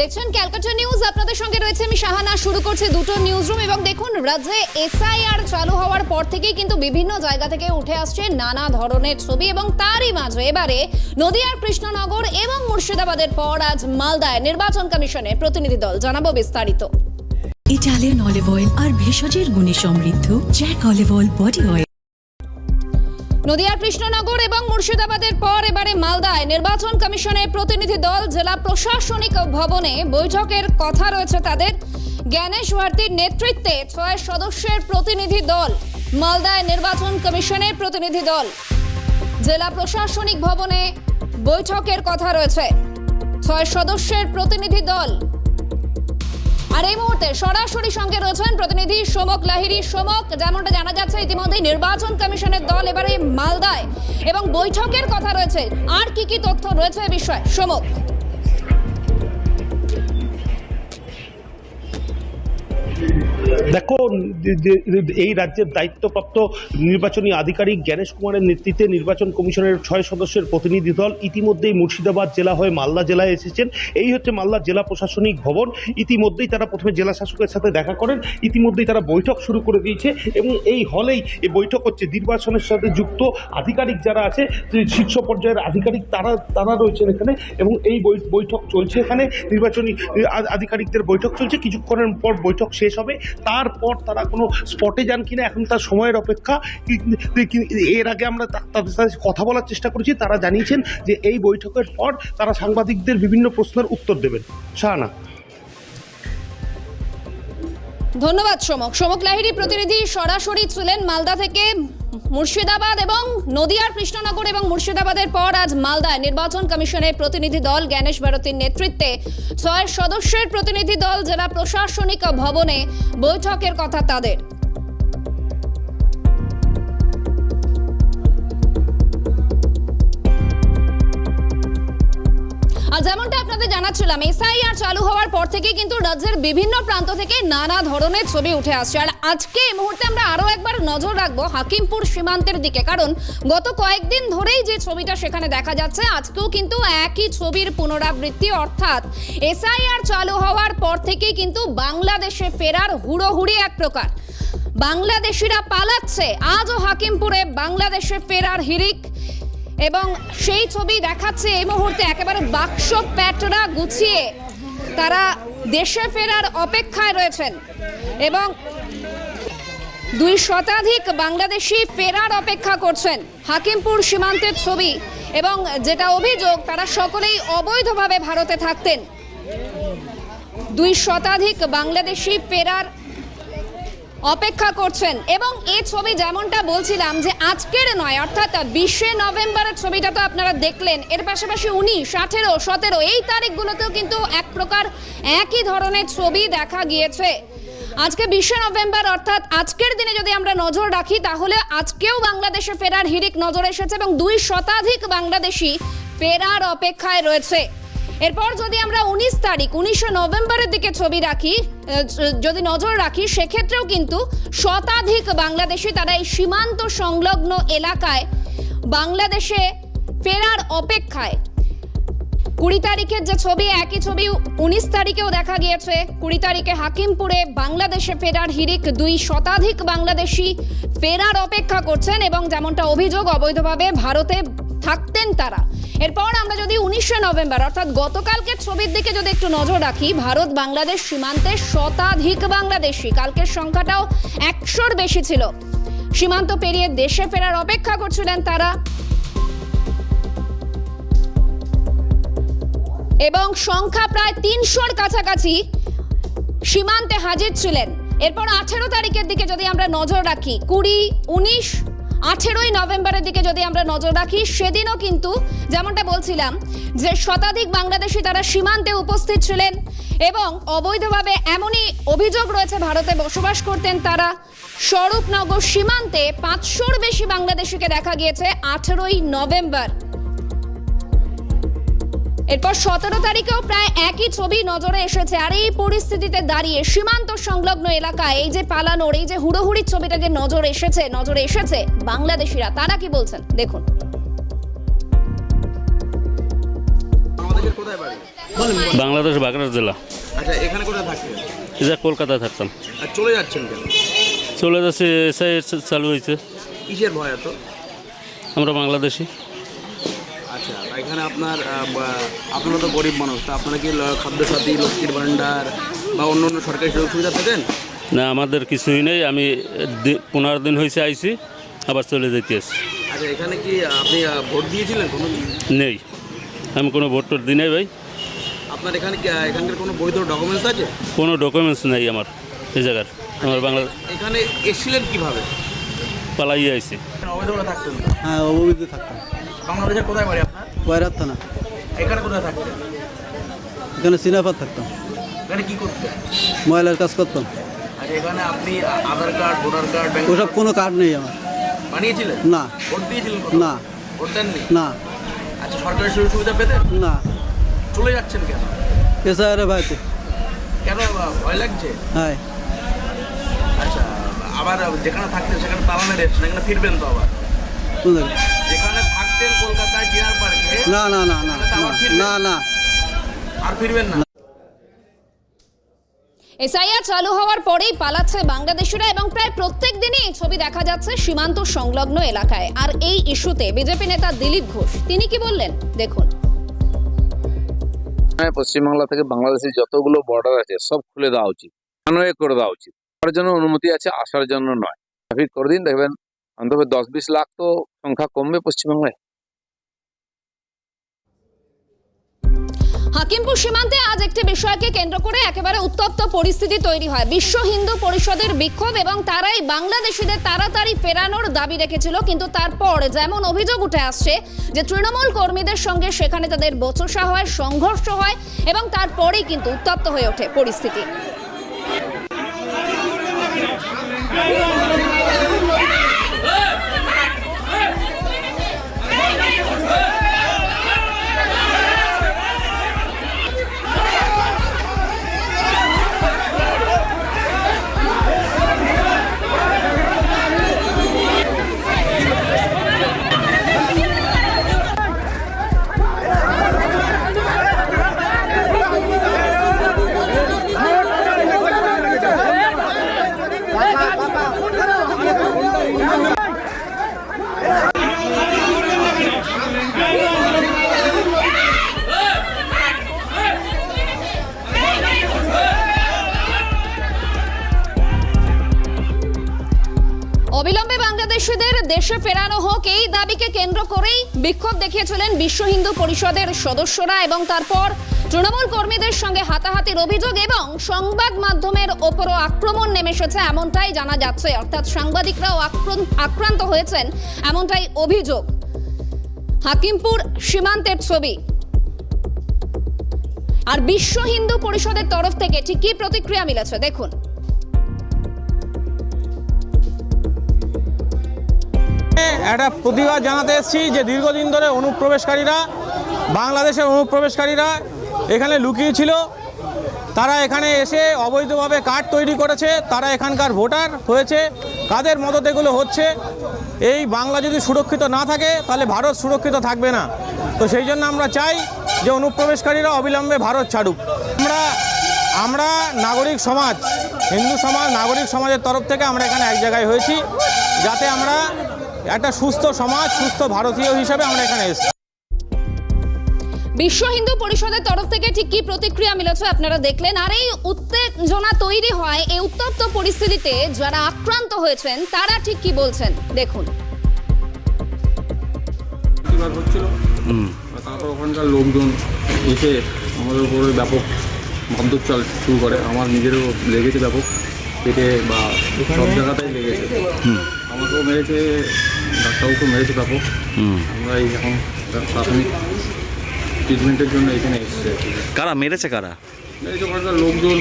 দেখছেন ক্যালকাটা নিউজ। আপনাদের সঙ্গে রয়েছে আমি শাহানা। শুরু করছি দুটো নিউজ রুম এবং দেখুন, রাজ্যে এসআইআর চালু হওয়ার পর থেকেই কিন্তু বিভিন্ন জায়গা থেকে উঠে আসছে নানা ধরনের ছবি এবং তারই মাঝে এবারে নদিয়ার কৃষ্ণনগর এবং মুর্শিদাবাদের পর আজ মালদায় নির্বাচন কমিশনের প্রতিনিধি দল। জানাব বিস্তারিত। ইটালিয়ান অলিভ অয়েল আর ভেষজের গুণে সমৃদ্ধ Jack olive oil body oil নদিয়ার কৃষ্ণনগর এবং মুর্শিদাবাদের পর এবারে মালদায় নির্বাচন কমিশনের প্রতিনিধি দল, জেলা প্রশাসনিক ভবনে বৈঠকের কথা রয়েছে তাদের। জ্ঞানেশ ভারতীর নেতৃত্বে ছয় সদস্যের প্রতিনিধি দল, মালদায় নির্বাচন কমিশনের প্রতিনিধি দল। জেলা প্রশাসনিক ভবনে বৈঠকের কথা রয়েছে। ছয় সদস্যের প্রতিনিধি দল আর এই মুহূর্তে সরাসরি সঙ্গে রয়েছেন প্রতিনিধি সোমক লাহিরি সোমক যেমনটা জানা যাচ্ছে ইতিমধ্যে নির্বাচন কমিশনের দল এবারে মালদায়। এবং বৈঠকের কথা রয়েছে। আর কি কি তথ্য রয়েছে এ বিষয়ে? সোমক দেখো এই রাজ্যের দায়িত্বপ্রাপ্ত নির্বাচনী আধিকারিক জ্ঞানেশ কুমারের নেতৃত্বে নির্বাচন কমিশনের ছয় সদস্যের প্রতিনিধি দল ইতিমধ্যেই মুর্শিদাবাদ জেলা হয়ে মালদা জেলায় এসেছেন। এই হচ্ছে মালদা জেলা প্রশাসনিক ভবন। ইতিমধ্যেই তারা প্রথমে জেলা শাসকের সাথে দেখা করেন। ইতিমধ্যেই তারা বৈঠক শুরু করে দিয়েছে এবং এই হলেই এই বৈঠক হচ্ছে। নির্বাচনের সাথে যুক্ত আধিকারিক যারা আছে শীর্ষ পর্যায়ের আধিকারিক তারা তারা রয়েছেন এখানে এবং এই বৈঠক চলছে এখানে। নির্বাচনী আধিকারিকদের বৈঠক চলছে। কিছুক্ষণের পর বৈঠক শেষ হবে। তারপর তারা কোনো স্পটে যান কিনা, এখন তার সময়ের অপেক্ষা। এর আগে আমরা তাদের সাথে কথা বলার চেষ্টা করেছি, তারা জানিয়েছেন যে এই বৈঠকের পর তারা সাংবাদিকদের বিভিন্ন প্রশ্নের উত্তর দেবেন। শাহানা। ধন্যবাদ, সমক। সমক লাহিরি প্রতিনিধি সরাসরি ছিলেন মালদা থেকে মুর্শিদাবাদ এবং নদিয়ার কৃষ্ণনগর এবং মুর্শিদাবাদের পর আজ মালদায় নির্বাচন কমিশনের প্রতিনিধি দল জ্ঞানেশ ভারতীর নেতৃত্বে ছয় সদস্যের প্রতিনিধি দল, জেলা প্রশাসনিক ভবনে বৈঠকের কথা তাদের। আর যেমনটা আপনাদের জানাচ্ছিলাম, এসআইআর চালু হওয়ার পর থেকে কিন্তু রাজ্যের বিভিন্ন প্রান্ত থেকে নানা ধরনের ছবি উঠে আসছে। আর আজকে এই মুহূর্তে আমরা আরও একবার নজর রাখব হাকিমপুর সীমান্তের দিকে। কারণ গত কয়েকদিন ধরেই যে ছবিটা সেখানে দেখা যাচ্ছে, আজকেও কিন্তু একই ছবির পুনরাবৃত্তি। অর্থাৎ এসআইআর চালু হওয়ার পর থেকেই কিন্তু বাংলাদেশে ফেরার হুড়োহুড়ি এক প্রকার। বাংলাদেশিরা পালাচ্ছে, আজও হাকিমপুরে বাংলাদেশে ফেরার হিরিক এবং সেই ছবি দেখাচ্ছে এই মুহূর্তে একেবারে বাক্স প্যাটরা গুছিয়ে তারা দেশে ফেরার অপেক্ষায় রয়েছেন। এবং দুই শতাধিক বাংলাদেশি ফেরার অপেক্ষা করছেন হাকিমপুর সীমান্তের ছবি এবং যেটা অভিযোগ, তারা সকলেই অবৈধভাবে ভারতে থাকতেন। দুই শতাধিক বাংলাদেশি ফেরার অপেক্ষা করছেন। এবং এই ছবি যেমনটা বলছিলাম যে আজকের নয়, অর্থাৎ বিশে নভেম্বরের ছবিটা তো আপনারা দেখলেন। এর পাশাপাশি উনিশ, আঠেরো, সতেরো এই তারিখগুলোতেও কিন্তু এক প্রকার একই ধরনের ছবি দেখা গিয়েছে। আজকে বিশে নভেম্বর, অর্থাৎ আজকের দিনে যদি আমরা নজর রাখি, তাহলে আজকেও বাংলাদেশে ফেরার হিরিক নজর এসেছে এবং দুই শতাধিক বাংলাদেশি ফেরার অপেক্ষায় রয়েছে। এরপর যদি আমরা উনিশ তারিখ, উনিশে নভেম্বরের দিকে ছবি রাখি যদি নজর রাখি, সেক্ষেত্রেও কিন্তু শতাধিক বাংলাদেশি তারা এই সীমান্ত সংলগ্ন এলাকায় বাংলাদেশে ফেরার অপেক্ষায়। কুড়ি তারিখের যে ছবি, একই ছবি উনিশ তারিখেও দেখা গিয়েছে। কুড়ি তারিখে হাকিমপুরে বাংলাদেশে ফেরার হিরিক দুই শতাধিক বাংলাদেশি ফেরার অপেক্ষা করছেন এবং যেমনটা অভিযোগ অবৈধভাবে ভারতে থাকতেন তারা। এরপর আমরা যদি উনিশে নভেম্বর, অর্থাৎ গতকালকের ছবির দিকে যদি একটু নজর রাখি, ভারত বাংলাদেশ সীমান্তে শতাধিক বাংলাদেশি, কালকের সংখ্যাটাও একশোর বেশি ছিল। সীমান্ত পেরিয়ে দেশে ফেরার অপেক্ষা করছিলেন তারা। এবং সংখ্যা প্রায় তিনশোর কাছাকাছি সীমান্তে হাজির ছিলেন। এরপর আঠেরো তারিখের দিকে যদি আমরা নজর রাখি, কুড়ি, উনিশ আঠেরোই নভেম্বরের দিকে যদি আমরা নজর রাখি, সেদিনও কিন্তু যেমনটা বলছিলাম যে শতাধিক বাংলাদেশি তারা সীমান্তে উপস্থিত ছিলেন এবং অবৈধভাবে এমনই অভিযোগ রয়েছে, ভারতে বসবাস করতেন তারা। স্বরূপনগর সীমান্তে পাঁচশোর বেশি বাংলাদেশিকে দেখা গিয়েছে আঠেরোই নভেম্বর। এরপর সতেরো তারিখেও প্রায় একই ছবি নজরে এসেছে। আর এই পরিস্থিতিতে দাঁড়িয়ে সীমান্ত সংলগ্ন এলাকায় এই যে পালানোর এই যে হুড়োহুড়ির ছবিটা যে নজর এসেছে নজরে এসেছে বাংলাদেশিরা। তারা কি বলছেন? দেখুন। আমাদের কোথায় বাড়ি? বাংলাদেশ বাগড়া জেলা। আচ্ছা এখানে কোথায় থাকতেন এটা কলকাতায় থাকতাম। আর চলে যাচ্ছেন কেন? চলে যাচ্ছে এসআই চালু হয়েছে। কিসের ভয় এত? আমরা বাংলাদেশি। এখানে আপনার আপনারা তো গরিব মানুষ তা আপনারা কি ল- খাদ্যসাথী লক্ষ্মীর ভাণ্ডার বা অন্য অন্য সরকারি সুযোগ সুবিধা থাকেন না আমাদের কিছুই নেই। আমি পনেরো দিন হয়েছে আইছি আবার চলে যেতে আসি আচ্ছা এখানে কি আপনি ভোট দিয়েছিলেন কোনো নেই। আমি কোনো ভোট টোট দিই নাই ভাই। আপনার এখানে কি এখানকার কোনো বৈধ ডকুমেন্টস আছে? কোনো ডকুমেন্টস নেই আমার এই জায়গার। আমার বাংলা এখানে এসেছিলেন কীভাবে? পালাইয়ে আইছি। অবৈধভাবে থাকতেন? হ্যাঁ অবৈধ থাকতাম। বাংলাদেশের কোথায় বাড়ি কয়রাত থানা এখানে কোথায় থাকতেন এখানে সিনাপাত থাকতাম। এখানে কি করতেন ময়লার কাজ করতাম। আচ্ছা এখানে আপনি Aadhaar card voter card bank ওসব কোনো কার্ড নেই আমার। বানিয়েছিলেন? না। ভোট দিয়েছিলেন না। ভোট দেননি? না। আচ্ছা সরকারি সুযোগ সুবিধা পেতেন না। চলে যাচ্ছেন কেন? এসআইআর ভাইতে কেন ভয় লাগছে? হ্যাঁ। আচ্ছা আবার যেখানে থাকতেন সেখানে তালা মেরে এখানে ফিরবেন তো আবার? কোন না না না না না, না আর ফিরবেন না। এসআইআর চালু হওয়ার পরেই পালাচ্ছে বাংলাদেশিরা এবং প্রায় প্রত্যেক দিনই এই ছবি দেখা যাচ্ছে সীমান্ত সংলগ্ন এলাকায়। আর এই ইস্যুতে বিজেপি নেতা দিলীপ ঘোষ তিনি কি বললেন? দেখুন। হ্যাঁ পশ্চিমবাংলা থেকে বাংলাদেশের যতগুলো বর্ডার আছে সব খুলে দেওয়া উচিত। রানওয়ে করে দেওয়া উচিত। তার জন্য অনুমতি আছে আসার জন্য নয়। ট্রাফিক করে দিন দেখবেন? অন্তত দশ বিশ লাখ তো সংখ্যা কমবে পশ্চিমবাংলায়। হাকিমপুর সীমান্তে আজ একটি বিষয়কে কেন্দ্র করে একেবারে উত্তপ্ত পরিস্থিতি তৈরি হয়। বিশ্ব হিন্দু পরিষদের বিক্ষোভ এবং তারাই বাংলাদেশিদের তাড়াতাড়ি ফেরানোর দাবি রেখেছিল, কিন্তু তারপর যেমন অভিযোগ উঠে আসছে যে তৃণমূল কর্মীদের সঙ্গে সেখানে তাদের বচসা হয়, সংঘর্ষ হয় এবং তারপরেই কিন্তু উত্তপ্ত হয়ে ওঠে পরিস্থিতি। দেশে ফেরানো হোক, এই দাবিকে কেন্দ্র করেই বিক্ষোভ দেখিয়েছিলেন বিশ্ব হিন্দু পরিষদের সদস্যরা এবং তারপর তৃণমূল কর্মীদের সঙ্গে হাতাহাতির অভিযোগ এবং সংবাদ মাধ্যমের ওপরও আক্রমণ নেমে এসেছে, এমনটাই জানা যাচ্ছে। অর্থাৎ সাংবাদিকরাও আক্রান্ত হয়েছেন, এমনটাই অভিযোগ। হাকিমপুর সীমান্তের ছবি। আর বিশ্ব হিন্দু পরিষদের তরফ থেকে ঠিক কি প্রতিক্রিয়া মিলেছে? দেখুন। একটা প্রতিবাদ জানাতে এসেছি যে দীর্ঘদিন ধরে অনুপ্রবেশকারীরা, বাংলাদেশের অনুপ্রবেশকারীরা এখানে লুকিয়ে ছিল। তারা এখানে এসে অবৈধভাবে কার্ড তৈরি করেছে। তারা এখানকার ভোটার হয়েছে। কাদের মদত এগুলো হচ্ছে? এই বাংলা যদি সুরক্ষিত না থাকে, তাহলে ভারত সুরক্ষিত থাকবে না। তো সেই জন্য আমরা চাই যে অনুপ্রবেশকারীরা অবিলম্বে ভারত ছাড়ুক। আমরা আমরা নাগরিক সমাজ, হিন্দু সমাজ, নাগরিক সমাজের তরফ থেকে আমরা এখানে এক জায়গায় হয়েছি। যাতে আমরা একটা সুস্থ সমাজ সুস্থ ভারতীয় হিসাবে আমরা এখানে এসেছি। বিশ্ব হিন্দু পরিষদের তরফ থেকে ঠিক কি প্রতিক্রিয়া মিলেছে আপনারা দেখলেন। আর এই উত্তেজনা তৈরি হয় এই উত্তপ্ত পরিস্থিতিতে যারা আক্রান্ত হয়েছেন তারা ঠিক কি বলছেন? দেখুন। হচ্ছিল। তারপর ওখানকার লোকজন এসে আমাদের উপরে ব্যাপক মারধর চাল শুরু করে। আমার নিজেরও লেগেছে ব্যাপক পেটে বা সব জায়গাতেই লেগেছে। আমাকেও মেরেছে ডাক্তারবাবুকেও মেরেছে ব্যাপক আমরা এই এখন প্রাথমিক ট্রিটমেন্টের জন্য এখানে এসেছে কারা মেরেছে কারা? মেরেছে ওখানকার লোকজন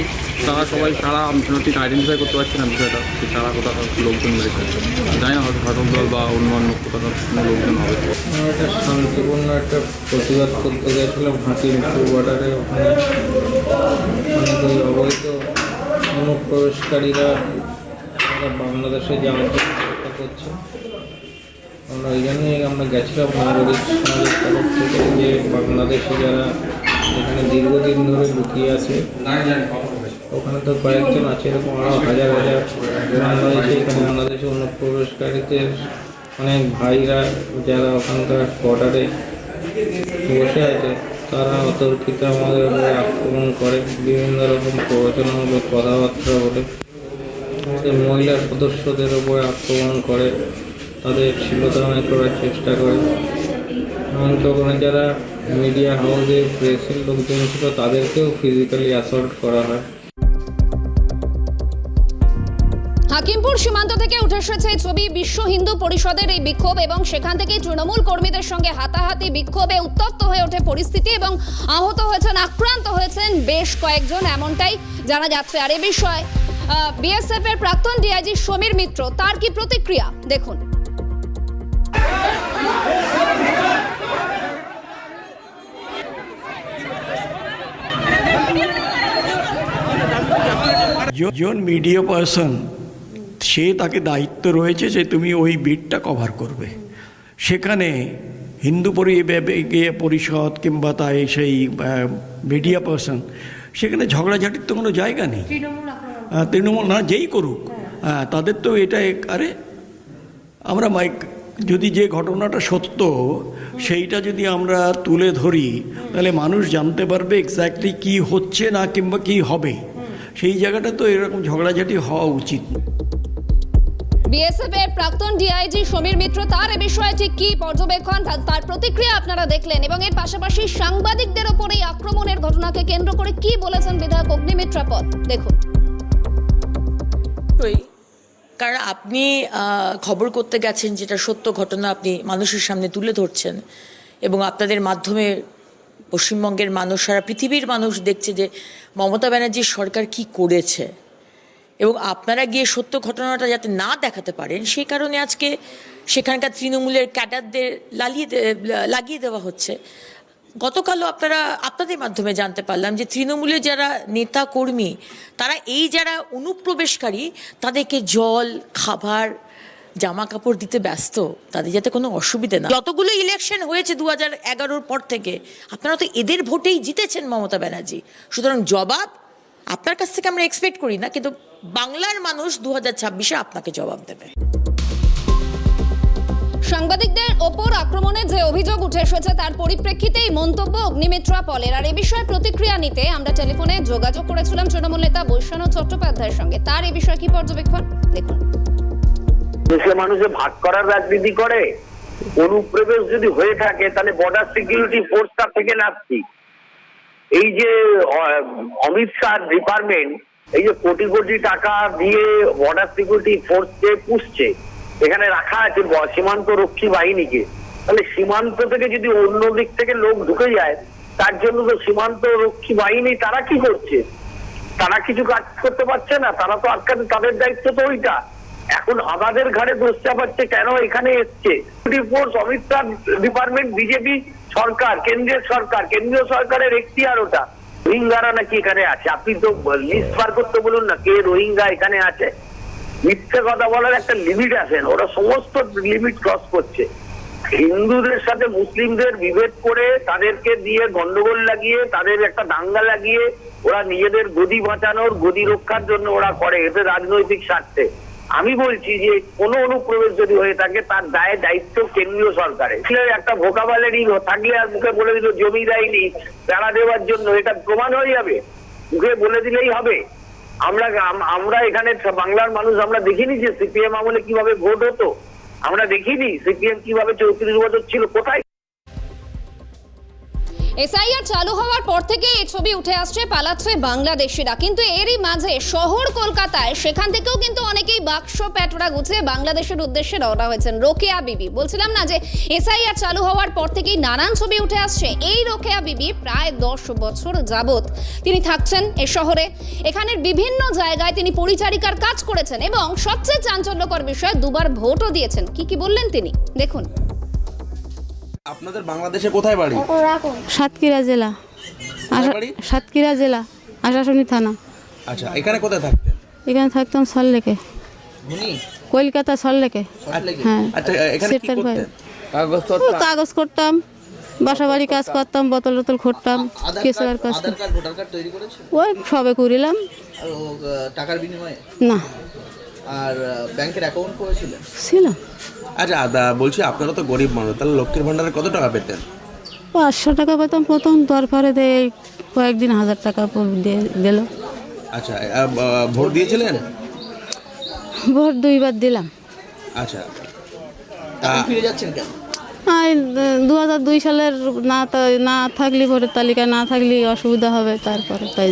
তারা সবাই তারা আমি ঠিক আইডেন্টিফাই করতে পারছি না বিষয়টা যে তারা কোথাকার লোকজন মেরেছে। জানি না হয়তো ঘটক দল বা অন্যান্য কোথাকার কোনো লোকজন হবে। আমরা একটা শান্তিপূর্ণ একটা প্রতিবাদ করতে গেছিলাম হাকিমপুর বর্ডারে। ওখানে অনেক ওই অবৈধ অনুপ্রবেশকারীরা বাংলাদেশে যাওয়ার জন্য চেষ্টা করছে। আমরা ওই জন্যই আমরা গেছিলাম নাগরিক সমাজের তরফ থেকে যে বাংলাদেশে যারা এখানে দীর্ঘদিন ধরে লুকিয়ে আছে, ওখানে তো কয়েকজন আছে, এরকম আরও হাজার হাজার বাংলাদেশে এখানে বাংলাদেশে অনুপ্রবেশকারীদের অনেক ভাইরা যারা ওখানকার বর্ডারে বসে আছে, তারা অতর্কিত আমাদের উপরে আক্রমণ করে। বিভিন্ন রকম প্রবচনামূলক কথাবার্তা বলে। আমাদের মহিলা সদস্যদের উপরে আক্রমণ করে। তাদের শিলতাড়ানি করার চেষ্টা করে। এমনকি ওখানে যারা মিডিয়া হাউসে প্রেসের লোকজন ছিল, তাদেরকেও ফিজিক্যালি অ্যাসল্ট করা হয়। হাকিমপুর সীমান্ত থেকে উঠে এসেছে ছবি। বিশ্ব হিন্দু পরিষদের এই বিক্ষোভ এবং সেখান থেকে তৃণমূল কর্মীদের সঙ্গে হাতাহাতি বিক্ষোভে উত্তপ্ত হয়ে ওঠে পরিস্থিতি এবং আহত হয়েছেন, আক্রান্ত হয়েছেন বেশ কয়েকজন এমনটাই জানা যাচ্ছে। আর এ বিষয়ে বিএসএফ এর প্রাক্তন ডিআইজি সমীর মিত্র, তার কি প্রতিক্রিয়া? দেখুন। জন মিডিয়া পার্সন সে তাকে দায়িত্ব রয়েছে যে তুমি ওই বিটটা কভার করবে। সেখানে হিন্দু পরি- পরিষদ কিংবা তাই সেই মিডিয়া পার্সন সেখানে ঝগড়াঝাটির তো কোনো জায়গা নেই। তৃণমূল না যেই করুক। হ্যাঁ, তাদের তো এটা আরে আমরা মাইক যদি যে ঘটনাটা সত্য সেইটা যদি আমরা তুলে ধরি তাহলে মানুষ জানতে পারবে এক্স্যাক্টলি কি হচ্ছে না কিংবা কি হবে। সেই জায়গাটা তো এরকম ঝগড়াঝাটি হওয়া উচিত। বিএসএফ এর প্রাক্তন ডিআইজি সমীর মিত্র তার এ বিষয়ে ঠিক কি পর্যবেক্ষণ তার প্রতিক্রিয়া আপনারা দেখলেন এবং এর পাশাপাশি সাংবাদিকদের ওপর এই আক্রমণের ঘটনাকে কেন্দ্র করে কি বলেছেন বিধায়ক অগ্নিমিত্রা পদ দেখুন কারণ আপনি খবর করতে গেছেন যেটা সত্য ঘটনা আপনি মানুষের সামনে তুলে ধরছেন এবং আপনাদের মাধ্যমে পশ্চিমবঙ্গের মানুষ, সারা পৃথিবীর মানুষ দেখছে যে মমতা ব্যানার্জির সরকার কি করেছে এবং আপনারা গিয়ে সত্য ঘটনাটা যাতে না দেখাতে পারেন, সেই কারণে আজকে সেখানকার তৃণমূলের ক্যাডারদের লালিয়ে লাগিয়ে দেওয়া হচ্ছে। গতকালও আপনারা আপনাদের মাধ্যমে জানতে পারলাম যে তৃণমূলের যারা নেতা কর্মী, তারা এই যারা অনুপ্রবেশকারী, তাদেরকে জল, খাবার জামা কাপড় দিতে ব্যস্ত, তাদের যাতে কোনো অসুবিধে না যতগুলো ইলেকশন হয়েছে দু হাজার এগারোর পর থেকে, আপনারা তো এদের ভোটেই জিতেছেন মমতা ব্যানার্জি। সুতরাং জবাব আপনার কাছ থেকে আমরা এক্সপেক্ট করি না, কিন্তু বাংলার মানুষ দু হাজার ছাব্বিশে আপনাকে জবাব দেবে। সাংবাদিকদের ওপর আক্রমণের যে অভিযোগ উঠে এসেছে তার পরিপ্রেক্ষিতে এই মন্তব্য অগ্নিমিত্রা পলের। আর এ বিষয়ে প্রতিক্রিয়া নিতে আমরা টেলিফোনে যোগাযোগ করেছিলাম তৃণমূল নেতা বৈশ্যানু চট্টোপাধ্যায়ের সঙ্গে। তার এ বিষয়ে কি পর্যবেক্ষণ? দেখুন। দেশে মানুষে ভাগ করার রাজনীতি করে, অনুপ্রবেশ যদি হয়ে থাকে, তাহলে বর্ডার সিকিউরিটি ফোর্সটা থেকে নাচ্ছি এই যে অমিত শাহ ডিপার্টমেন্ট এই যে কোটি কোটি টাকা দিয়ে বর্ডার সিকিউরিটি ফোর্সকে পুষছে এখানে রাখা আছে সীমান্ত রক্ষী বাহিনীকে। তাহলে সীমান্ত থেকে যদি অন্য দিক থেকে লোক ঢুকে যায়, তার জন্য তো সীমান্ত রক্ষী বাহিনী তারা কি করছে? তারা কিছু কাজ করতে পারছে না, তারা তো আটকাতে তাদের দায়িত্ব তো ওইটা। এখন আমাদের ঘাড়ে দোষ চাপাচ্ছে কেন এখানে এসছে? Force Amit Shah department BJP সরকার, কেন্দ্রীয় সরকার, কেন্দ্রীয় সরকারের এখতিয়ার ওটা। রোহিঙ্গারা নাকি এখানে আছে? আপনি তো লিস্ট বার করতে বলুন না, কে রোহিঙ্গা এখানে আছে? মিথ্যে কথা বলার একটা লিমিট আছে ওরা সমস্ত লিমিট ক্রস করছে। হিন্দুদের সাথে মুসলিমদের বিভেদ করে তাদেরকে দিয়ে গন্ডগোল লাগিয়ে, তাদের একটা দাঙ্গা লাগিয়ে, ওরা নিজেদের গদি বাঁচানোর, গদি রক্ষার জন্য ওরা করে, এতে রাজনৈতিক স্বার্থে। আমি বলছি যে কোনো অনুপ্রবেশ যদি হয়ে থাকে, তার দায় দায়িত্ব কেন্দ্রীয় সরকারের। একটা ভোকাবালেরই থাকলে আর মুখে বলে দিল, জমি দেয়নি বেড়া দেওয়ার জন্য। এটা প্রমাণ হয়ে যাবে, মুখে বলে দিলেই হবে। আমরা আমরা এখানে বাংলার মানুষ, আমরা দেখিনি যে সিপিএম আমলে কীভাবে ভোট হতো। আমরা দেখিনি সিপিএম কীভাবে চৌত্রিশ বছর ছিল, কোথায় এসআইআর চালু হওয়ার পর থেকে এই ছবি উঠে আসছে পালাচ্ছে বাংলাদেশিরা। কিন্তু এরই মাঝে শহর কলকাতায় সেখান থেকেও কিন্তু অনেকেই বাক্স প্যাটোরা গুছিয়ে বাংলাদেশের উদ্দেশ্যে রওনা হয়েছেন রোকেয়া বিবি। বলছিলাম না যে এসআইআর চালু হওয়ার পর থেকেই নানান ছবি উঠে আসছে। এই রোকেয়া বিবি প্রায় দশ বছর যাবত তিনি থাকছেন এ শহরে। এখানের বিভিন্ন জায়গায় তিনি পরিচারিকার কাজ করেছেন এবং সবচেয়ে চাঞ্চল্যকর বিষয়ে দুবার ভোটও দিয়েছেন। কি কি বললেন তিনি? দেখুন। আপনাদের বাংলাদেশে কোথায় বাড়ি? সাতক্ষীরা জেলা। বাড়ি? সাতক্ষীরা জেলা আশাশুনি থানা। আচ্ছা এখানে কোথায় থাকতেন? এখানে থাকতাম সল্লেকে। কলকাতা সল্লেকে। হ্যাঁ আচ্ছা এখানে কি সেক্টর ফাইভ করতেন ও কাগজ করতাম বাসা বাড়ি কাজ করতাম বোতল টোতল খুঁড়তাম কিছু আর কাজ ওই সবে করিলাম। টাকার বিনিময়ে? না। আর ব্যাংকের অ্যাকাউন্ট করেছিলেন ছিল। আচ্ছা আদা বলছি আপনারা তো গরিব মানুষ তাহলে লক্ষ্মীর ভান্ডারে কত টাকা পেতেন? পাঁচশো টাকা পেতাম প্রথম তারপরে দিয়ে কয়েকদিন হাজার টাকা দিল। আচ্ছা ভোট দিয়েছিলেন? ভোট দুইবার দিলাম। আচ্ছা। ফিরে যাচ্ছেন কেন? দু হাজার দুই সালের না না থাকলে ভোটের তালিকায় না থাকলে অসুবিধা হবে তারপরে তাই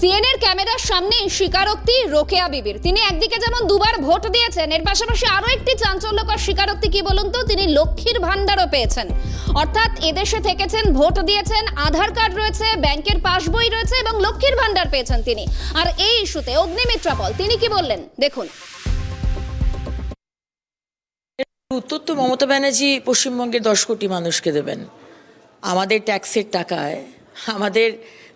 সিএনএর ক্যামেরার সামনে স্বীকারোক্তি রোকেয়া বিবির। তিনি একদিকে যেমন দুবার ভোট দিয়েছেন, এর পাশাপাশি আরও একটি চাঞ্চল্যকর স্বীকারোক্তি কি বলুন তো? তিনি লক্ষ্মীর ভান্ডারও পেয়েছেন। অর্থাৎ এদেশে থেকেছেন, ভোট দিয়েছেন, আধার কার্ড রয়েছে, ব্যাংকের পাসবই রয়েছে এবং লক্ষ্মীর ভান্ডার পেয়েছেন তিনি। আর এই ইস্যুতে অগ্নিমিত্রা পল তিনি কি বললেন? দেখুন। উত্তর তো মমতা ব্যানার্জি পশ্চিমবঙ্গের দশ কোটি মানুষকে দেবেন। আমাদের ট্যাক্সের টাকায়, আমাদের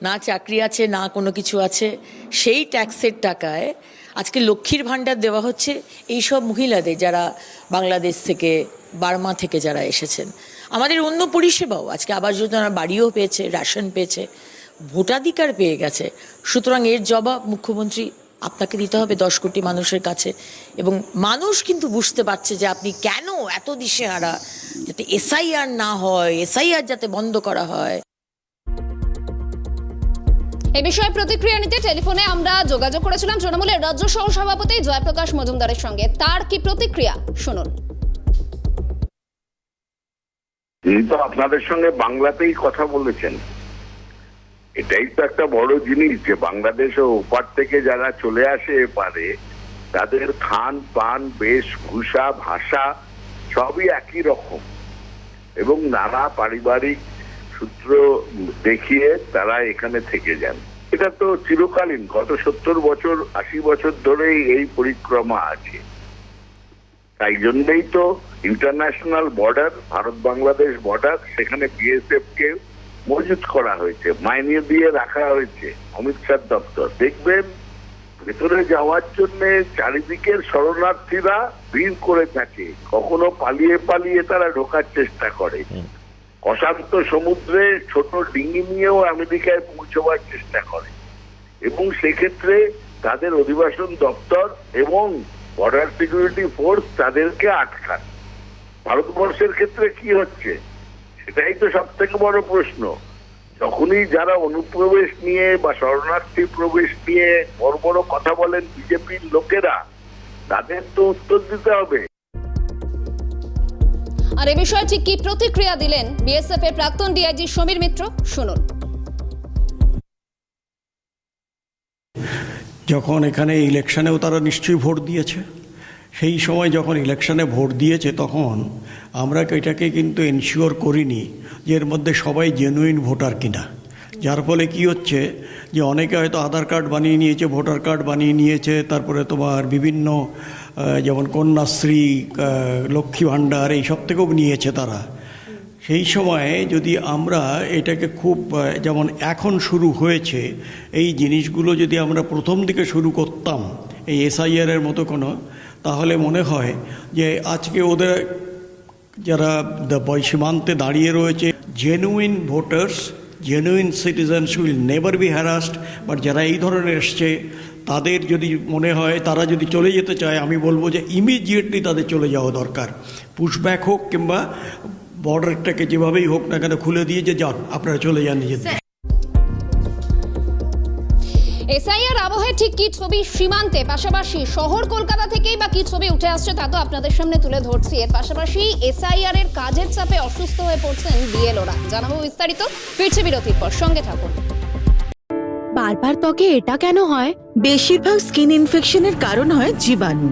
না চাকরি আছে, না কোনো কিছু আছে, সেই ট্যাক্সের টাকায় আজকে লক্ষ্মীর ভাণ্ডার দেওয়া হচ্ছে এই সব মহিলাদের যারা বাংলাদেশ থেকে, বার্মা থেকে যারা এসেছেন। আমাদের অন্য পরিষেবাও, আজকে আবাস যোজনার বাড়িও পেয়েছে, রেশন পেয়েছে, ভোটাধিকার পেয়ে গেছে। সুতরাং এর জবাব মুখ্যমন্ত্রী, আপনাকে দিতে হবে দশ কোটি মানুষের কাছে। এবং মানুষ কিন্তু বুঝতে পারছে যে আপনি কেন এত দিশে দিশেহারা, যাতে এসআইআর না হয়, এসআইআর যাতে বন্ধ করা হয়। এ বিষয়ে প্রতিক্রিয়া নিতে টেলিফোনে আমরা যোগাযোগ করেছিলাম তৃণমূলের রাজ্য সহ সভাপতি জয়প্রকাশ মজুমদারের সঙ্গে। তার কি প্রতিক্রিয়া? শুনুন। তিনি তো আপনাদের সঙ্গে বাংলাতেই কথা বলেছেন। এটাই তো একটা বড় জিনিস যে বাংলাদেশ ও ওপার থেকে যারা চলে আসে এপারে, তাদের খান, পান বেশভূষা ভাষা সবই একই রকম। এবং নানা পারিবারিক সূত্র দেখিয়ে তারা এখানে থেকে যান। এটা তো চিরকালীন, গত সত্তর বছর, আশি বছর ধরেই এই পরিক্রমা আছে। তাই জন্যই তো international border Bharat Bangladesh border, সেখানে বিএসএফ কে মজুত করা হয়েছে, মাইনে দিয়ে রাখা হয়েছে, অমিত শাহ দপ্তর। দেখবেন, ভেতরে যাওয়ার জন্য চারিদিকের শরণার্থীরা ভিড় করে থাকে, কখনো পালিয়ে পালিয়ে তারা ঢোকার চেষ্টা করে। অশান্ত সমুদ্রে ছোট ডিঙি নিয়েও আমেরিকায় পৌঁছবার চেষ্টা করে। এবং সেক্ষেত্রে তাদের অধিবাসন দপ্তর এবং বর্ডার সিকিউরিটি ফোর্স তাদেরকে আটকান ভারতবর্ষের ক্ষেত্রে কি হচ্ছে? সেটাই তো সব থেকে বড় প্রশ্ন। যখনই যারা অনুপ্রবেশ নিয়ে বা শরণার্থী প্রবেশ নিয়ে বড় বড় কথা বলেন বিজেপির লোকেরা, তাদের তো উত্তর দিতে হবে। আর এ বিষয়ে ঠিক কি প্রতিক্রিয়া দিলেন বিএসএফ এর প্রাক্তন ডিআইজি সমীর মিত্র? শুনুন। যখন এখানে ইলেকশনেও তারা নিশ্চয়ই ভোট দিয়েছে, সেই সময় যখন ইলেকশনে ভোট দিয়েছে তখন আমরা এটাকে কিন্তু এনশিওর করিনি যে এর মধ্যে সবাই জেনুইন ভোটার কিনা। যার ফলে কি হচ্ছে যে অনেকে হয়তো আধার কার্ড বানিয়ে নিয়েছে, ভোটার কার্ড বানিয়ে নিয়েছে, তারপরে তোমার বিভিন্ন যেমন কন্যাশ্রী লক্ষ্মী ভাণ্ডার, এই সব থেকেও নিয়েছে তারা। সেই সময়ে যদি আমরা এটাকে খুব যেমন এখন শুরু হয়েছে, এই জিনিসগুলো যদি আমরা প্রথম দিকে শুরু করতাম, এই এসআইআরের মতো কোনো, তাহলে মনে হয় যে আজকে ওদের যারা সীমান্তে দাঁড়িয়ে রয়েছে genuine voters genuine citizens will never be harassed but যারা এই ধরনের এসছে তাদের যদি মনে হয়, তারা যদি চলে যেতে চায়, আমি বলব যে ইমিডিয়েটলি তাদের চলে যাওয়া দরকার। পুশব্যাক হোক কিংবা বর্ডারটাকে যেভাবেই হোক না কেন খুলে দিয়ে যে যান, আপনারা চলে যান নিজেদের। এসআইআর আবহে ঠিক কি ছবি সীমান্তে? পাশাপাশি শহর কলকাতা থেকেই বা কি ছবি উঠে আসছে তা তো আপনাদের সামনে তুলে ধরছি। এর পাশাপাশি এসআইআর এর কাজের চাপে অসুস্থ হয়ে পড়ছেন বিএলওরা জানাব বিস্তারিত, ফিরছে বিরতির পর। সঙ্গে থাকুন। বারবার ত্বকে এটা কেন হয়? বেশিরভাগ স্কিন ইনফেকশনের কারণ হয় জীবাণু।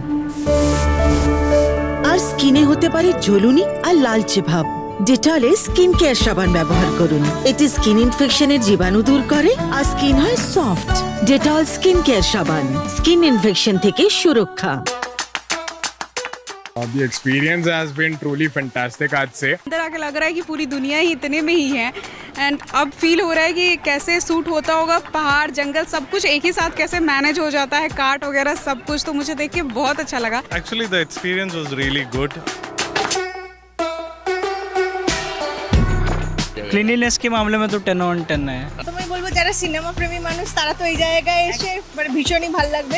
আর স্কিনে হতে পারে জ্বলুনি আর লালচে ভাব ডেটলে স্কিন কেয়ার সাবান ব্যবহার করুন। এটি স্কিন ইনফেকশনের জীবাণু দূর করে আর স্কিন হয় সফট ডেটল স্কিন কেয়ার সাবান। স্কিন ইনফেকশন থেকে সুরক্ষা। The experience has been truly fantastic आज से अंदर आके लग रहा है कि पूरी दुनिया ही इतने में ही है एंड अब फील हो रहा है कि कैसे सूट होता होगा पहाड़ जंगल सब कुछ एक ही साथ कैसे मैनेज हो जाता है काट वगैरह सब कुछ तो मुझे देख के बहुत अच्छा लगा Actually the experience was really good cleanliness के मामले में तो टेन ऑन टेन है তো আমি বলবো যারা সিনেমা প্রেমী মানুষ তারা তো এই জায়গায় এসে মানে ভীষণই ভালো লাগবে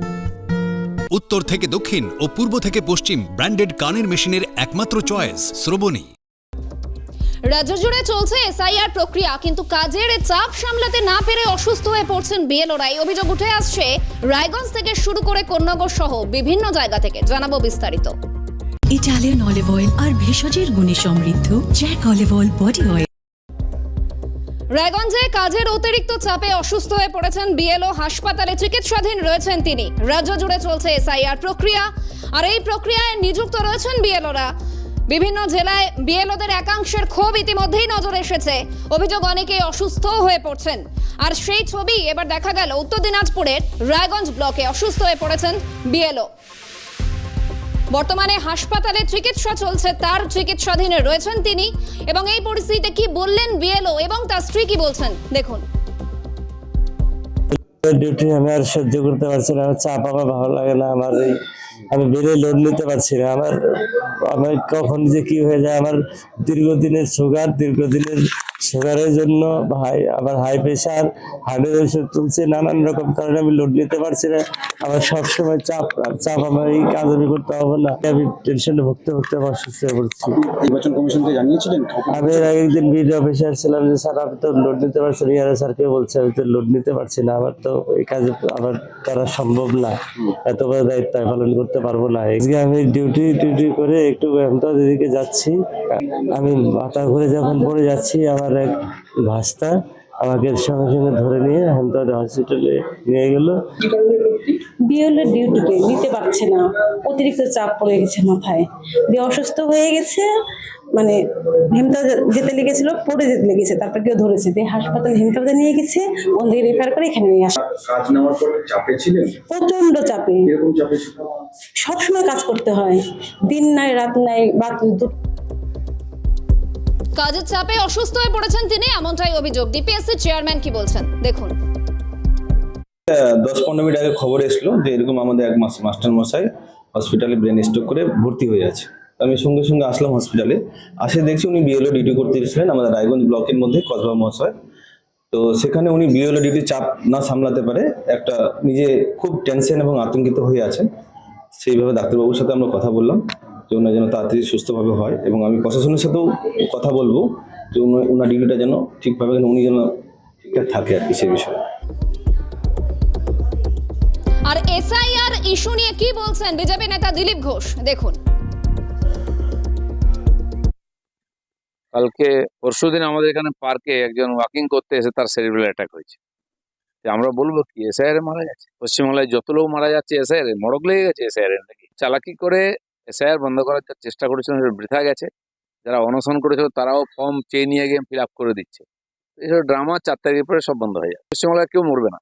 উত্তর থেকে দক্ষিণ ও পূর্ব থেকে পশ্চিম ব্র্যান্ডেড কানের মেশিনের একমাত্র চয়েস শ্রবণী। রাজ্য জুড়ে চলছে এসআইআর প্রক্রিয়া কিন্তু কাজের চাপ সামলাতে না পেরে অসুস্থ হয়ে পড়ছেন বিএলওরাই। অভিযোগ উঠে আসছে রায়গঞ্জ থেকে শুরু করে কন্যাগর সহ বিভিন্ন জায়গা থেকে। জানাব বিস্তারিত। ইটালিয়ান অলিভ অয়েল আর ভেষজের গুণে সমৃদ্ধ Jack olive oil body oil. রায়গঞ্জে কাজের অতিরিক্ত চাপে অসুস্থ হয়ে পড়েছেন বিএলও হাসপাতালে চিকিৎসাধীন রয়েছেন তিনি। রাজ্য জুড়ে চলছে এসআইআর প্রক্রিয়া। আর এই প্রক্রিয়ায় নিযুক্ত রয়েছেন বিএলওরা। বিভিন্ন জেলায় বিএলওদের একাংশের ক্ষোভ ইতিমধ্যেই নজরে এসেছে। অভিযোগ অনেকেই অসুস্থ হয়ে পড়ছেন। আর সেই ছবি এবার দেখা গেল। উত্তর দিনাজপুরের রায়গঞ্জ ব্লকে অসুস্থ হয়ে পড়েছেন বিএলও। বর্তমানে হাসপাতালে চিকিৎসা চলছে, তার চিকিৎসাধীনে রয়েছেন তিনি। এবং এই পরিস্থিতিতে কি বললেন বিএলও এবং তার স্ত্রী কি বলছেন? দেখুন। ডিউটি আমি আর সহ্য করতে পারছি না, আমার চাপ আমার ভালো লাগে না, আমার এই আমি বেড়ে লোড নিতে পারছি না। আমার আমার কখন যে কি হয়ে যায় আমার দীর্ঘদিনের সুগার দীর্ঘদিনের সুগারের জন্য হাই আমার হাই প্রেশার হার্টের ওষুধ তুলছে নানান রকম কারণে আমি লোড নিতে পারছি না। আমার সবসময় চাপ চাপ আমার এই কাজ আমি করতে হবে না। আমি টেনশনে ভুগতে ভুগতে আমার অসুস্থ হয়ে পড়ছি। নির্বাচন কমিশনকে জানিয়েছিলেন আমি এর আগে একদিন বিডিও অফিসে আসছিলাম যে স্যার আমি তো লোড নিতে পারছি না। ইয়ারে স্যারকে বলছে আমি তো লোড নিতে পারছি না। আমার তো এই কাজ আমার করা সম্ভব না। এত বড় দায়িত্ব পালন করতে পারব না। আজকে আমি ডিউটি টিউটি করে একটু হেমতাজ দিদিকে যাচ্ছি। আমি মাথা ঘুরে যখন পড়ে যাচ্ছি, আমার এক ভাস্তা আমাকে সঙ্গে সঙ্গে ধরে নিয়ে হেমতাজ হসপিটালে নিয়ে গেল। বিএলের ডিউটিতে নিতে পারছে না। অতিরিক্ত চাপ পড়ে গেছে মাথায়। দিয়ে অসুস্থ হয়ে গেছে মানে হেমতাজ যেতে লেগেছিল পড়ে যেতে লেগেছে তারপর কেউ ধরেছে। দিয়ে হাসপাতাল হেমতাজে নিয়ে গেছে ওখান থেকে রেফার করে এখানে নিয়ে আসে। কাজ নেওয়ার পর চাপে ছিলেন? প্রচণ্ড চাপে। এরকম চাপে সবসময় কাজ করতে হয়। দিন নাই রাত নাই বা কাজের চাপে অসুস্থ হয়ে পড়েছেন তিনি এমনটাই অভিযোগ। ডিপিএসসি চেয়ারম্যান কি বলছেন? দেখুন। দশ পনেরো মিনিট আগে খবর এসলো যে এরকম আমাদের এক মাস মাস্টার মশাই হসপিটালে ব্রেন স্ট্রোক করে ভর্তি হয়ে আছে আমি সঙ্গে সঙ্গে আসলাম হসপিটালে আসে দেখছি উনি বিএলও ডিউটি করতে এসেছিলেন আমাদের রায়গঞ্জ ব্লকের মধ্যে, কসবা মহাশয়। তো সেখানে উনি বিএলও ডিউটি চাপ না সামলাতে পারে, একটা নিজে খুব টেনশন এবং আতঙ্কিত হয়ে আছেন। সেইভাবে ডাক্তারবাবুর সাথে আমরা কথা বললাম যে ওনার যেন তাড়াতাড়ি সুস্থভাবে হয় এবং আমি প্রশাসনের সাথেও কথা বলব যে উনি- ওনার ডিউটিটা যেন ঠিকভাবে উনি যেন ঠিকঠাক থাকে আর কি সে বিষয়ে। আর এসআইআর ইস্যু নিয়ে কি বলছেন বিজেপি নেতা দিলীপ ঘোষ? দেখুন। কালকে পরশুদিন আমাদের এখানে পার্কে একজন ওয়াকিং করতে এসে তার সেরিব্রাল অ্যাটাক হয়েছে। আমরা বলব কি, এসআইআর মারা যাচ্ছে? পশ্চিমবাংলায় যত লোক মারা যাচ্ছে এসআইআর মড়ক লেগে গেছে এসআইআর নাকি? চালাকি করে এসআইআর বন্ধ করার চেষ্টা করেছিলেন সেটা বৃথা গেছে। যারা অনশন করেছিল, তারাও ফর্ম চেয়ে নিয়ে গিয়ে ফিল আপ করে দিচ্ছে। এইসব ড্রামা চার তারিখের পরে সব বন্ধ হয়ে যাবে পশ্চিমবাংলায় কেউ মরবে না।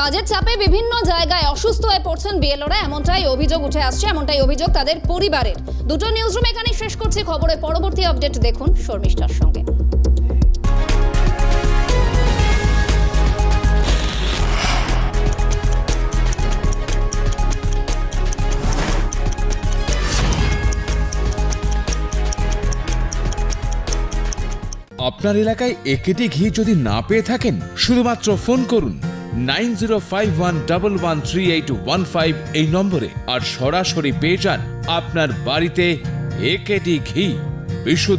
কাজের চাপে বিভিন্ন জায়গায় অসুস্থ হয়ে পড়ছেন বিএলওরা। এমনটাই অভিযোগ উঠে আসছে, এমনটাই অভিযোগ তাদের পরিবারের। দুটো নিউজরুম এখানে শেষ করছি, খবরের পরবর্তী আপডেট দেখুন শর্মিষ্ঠার সঙ্গে। আপনার এলাকায় একেটি ঘি যদি না পেয়ে থাকেন, শুধুমাত্র ফোন করুন। Nine zero five one double one three eight one five এই নম্বরে আর সরাসরি পেয়ে যান আপনার বাড়িতে একেটি ঘি। বিশুদ্ধ